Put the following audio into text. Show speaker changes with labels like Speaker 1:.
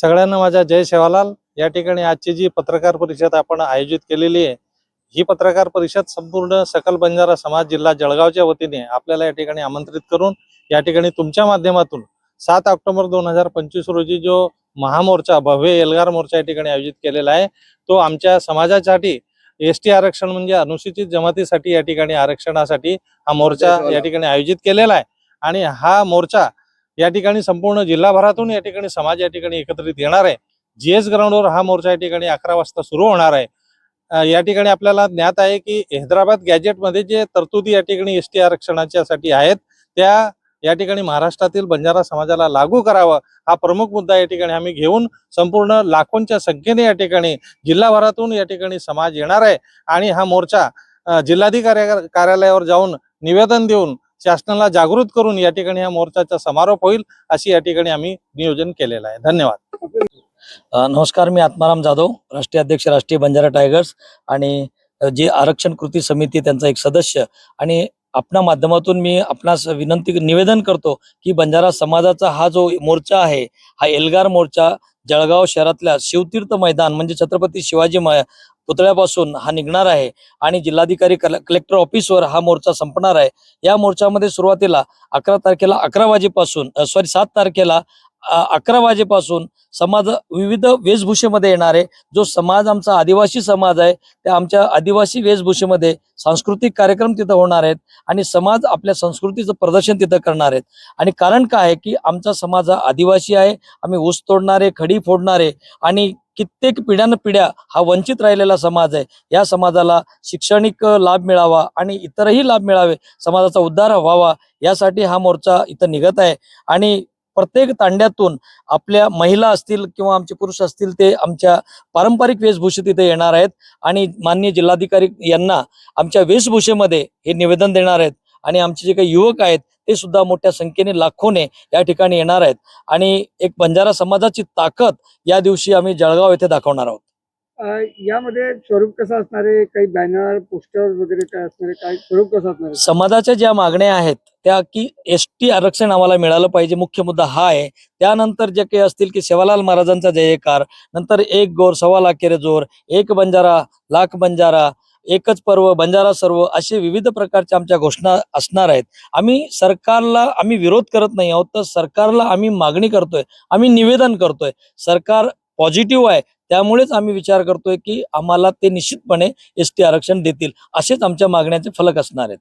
Speaker 1: सगळ्यांना माझा जय सेवालाल या ठिकाणी आजची जी पत्रकार परिषद आपण आयोजित केलेली आहे ही पत्रकार परिषद संपूर्ण सकल बंजारा समाज जिल्हा जळगावच्या वतीने आपल्याला या ठिकाणी आमंत्रित करून या ठिकाणी तुमच्या माध्यमातून सात ऑक्टोबर दोन हजार पंचवीस रोजी जो महामोर्चा भव्य एल्गार मोर्चा या ठिकाणी आयोजित केलेला आहे तो आमच्या समाजासाठी एस टी आरक्षण म्हणजे अनुसूचित जमातीसाठी या ठिकाणी आरक्षणासाठी हा मोर्चा या ठिकाणी आयोजित केलेला आहे. आणि हा मोर्चा या ठिकाणी संपूर्ण जिल्हाभरातून या ठिकाणी समाज या ठिकाणी एकत्रित येणार आहे जीएस ग्राउंडवर हा मोर्चा या ठिकाणी अकरा वाजता सुरू होणार आहे या ठिकाणी आपल्याला ज्ञात आहे की हैदराबाद गॅजेटमध्ये जे तरतुदी या ठिकाणी एस टी आरक्षणाच्यासाठी आहेत त्या या ठिकाणी महाराष्ट्रातील बंजारा समाजाला लागू करावं हा प्रमुख मुद्दा या ठिकाणी आम्ही घेऊन संपूर्ण लाखोंच्या संख्येने या ठिकाणी जिल्हाभरातून या ठिकाणी समाज येणार आहे आणि हा मोर्चा जिल्हाधिकारी कार्यालयावर जाऊन निवेदन देऊन शासनाला जागृत करून या ठिकाणी या मोर्चाचा समारोप होईल अशी या ठिकाणी आम्ही नियोजन केलेलं आहे. धन्यवाद.
Speaker 2: नमस्कार मी आत्माराम जाधव राष्ट्रीय अध्यक्ष राष्ट्रीय बंजारा टायगर्स आणि जे जी आरक्षण कृती समिती त्यांचा एक सदस्य आणि आपल्या माध्यमातून मी आपणास विनंती निवेदन करतो की बंजारा समाजाचा हा जो मोर्चा आहे हा एल्गार मोर्चा जळगाव शहरातल्या शिवतीर्थ मैदान म्हणजे छत्रपती शिवाजी पुतळ्यापासून हा निघणार आहे आणि जिल्हाधिकारी कल कलेक्टर ऑफिसवर हा मोर्चा संपणार आहे. या मोर्चामध्ये सुरुवातीला अकरा तारखेला अकरा वाजेपासून सॉरी सात तारखेला अकरा वाजेपासून समाज विविध वेशभूषेमध्ये येणार आहे. जो समाज आमचा आदिवासी समाज आहे त्या आमच्या आदिवासी वेशभूषेमध्ये सांस्कृतिक कार्यक्रम तिथं होणार आहेत आणि समाज आपल्या संस्कृतीचं प्रदर्शन तिथं करणार आहेत. आणि कारण काय आहे की आमचा समाज हा आदिवासी आहे आम्ही ऊस तोडणारे खडी फोडणारे आणि कित्येक पिढ्यान पिढ्या हा वंचित राहिलेला समाज आहे. या समाजाला शैक्षणिक लाभ मिळावा आणि इतरही लाभ मिळावे समाजाचा उद्धार व्हावा यासाठी हा मोर्चा इथं निघत आहे. आणि प्रत्येक तांड्यातून आपल्या महिला असतील किंवा आमचे पुरुष असतील ते आमच्या पारंपरिक वेशभूषेत इथे येणार आहेत. आणि माननीय जिल्हाधिकारी यांना आमच्या वेशभूषेमध्ये हे निवेदन देणार आहेत. आणि आमचे जे काही युवक आहेत ते सुद्धा मोठ्या संख्येने लाखोने या ठिकाणी येणार आहेत. आणि एक बंजारा समाजाची ताकद या दिवशी आम्ही जळगाव येथे दाखवणार आहोत.
Speaker 3: यामध्ये स्वरूप कसं असणार आहे काही बॅनर पोस्टर वगैरे काय असणार आहे काय स्वरूप कसं असणार आहे?
Speaker 2: समाजाच्या ज्या मागण्या आहेत त्या की एस टी आरक्षण आम्हाला मिळालं पाहिजे मुख्य मुद्दा हा आहे. त्यानंतर जे काही असतील की सेवालाल महाराजांचा जयकार नंतर एक गोर सव्वा लाख केरे जोर एक बंजारा लाख बंजारा एकच पर्व बंजारा सर्व असे विविध प्रकारच्या आमच्या घोषणा असणार आहेत. आम्ही सरकारला आम्ही विरोध करत नाही आहोत तर सरकारला आम्ही मागणी करतोय आम्ही निवेदन करतोय. सरकार पॉझिटिव्ह आहे त्यामुळेच आम्ही विचार करतोय की आम्हाला ते निश्चितपणे एस टी आरक्षण देतील असेच आमच्या मागण्याचे फलक असणार आहेत.